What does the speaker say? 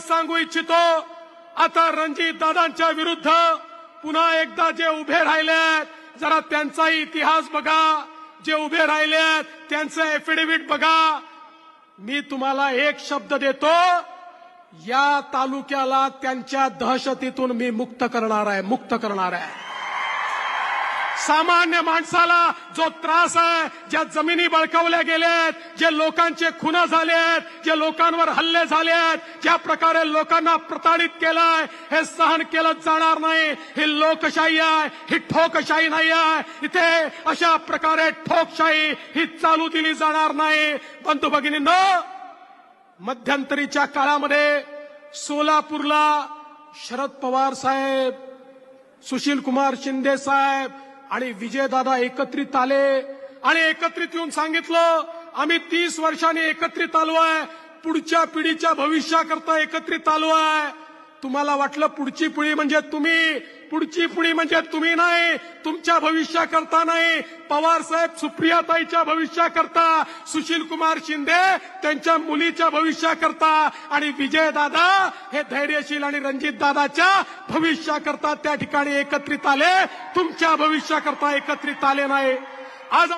एवढंच सांगू इच्छितो आता रणजित दादांच्या विरुद्ध पुन्हा एकदा जे उभे राहिलेत जरा त्यांचाही इतिहास बघा. जे उभे राहिलेत त्यांचं एफिडेव्हिट बघा. मी तुम्हाला एक शब्द देतो या तालुक्याला त्यांच्या दहशतीतून मी मुक्त करणार आहे मुक्त करणार आहे. सामान्य माणसाला जो त्रास आहे ज्या जमिनी बळकावल्या गेल्यात जे लोकांचे खुन झालेत जे लोकांवर हल्ले झालेत ज्या प्रकारे लोकांना प्रताडित केलंय हे सहन केलं जाणार नाही. ही लोकशाही आहे ही ठोकशाही नाही आहे. इथे अशा प्रकारे ठोकशाही ही चालू दिली जाणार नाही. बंधू भगिनींनो मध्यंतरीच्या काळामध्ये सोलापूरला शरद पवार साहेब सुशील कुमार शिंदे साहेब आणि विजयदादा एकत्रित आले आणि एकत्रित येऊन सांगितलं आम्ही तीस वर्षांनी एकत्रित आलो आहे पुढच्या पिढीच्या भविष्याकरता एकत्रित आलो आहे तुम्हाला वाटलं पुढची पिढी म्हणजे तुम्ही पुढची पिढी म्हणजे तुम्ही नाही तुमच्या भविष्याकरता नाही. पवार साहेब सुप्रियाताईच्या भविष्याकरता सुशील कुमार शिंदे त्यांच्या मुलीच्या भविष्याकरता आणि विजय दादा हे धैर्यशील आणि रणजित दादाच्या भविष्याकरता त्या ठिकाणी एकत्रित आले. तुमच्या भविष्याकरता एकत्रित आले नाही. आज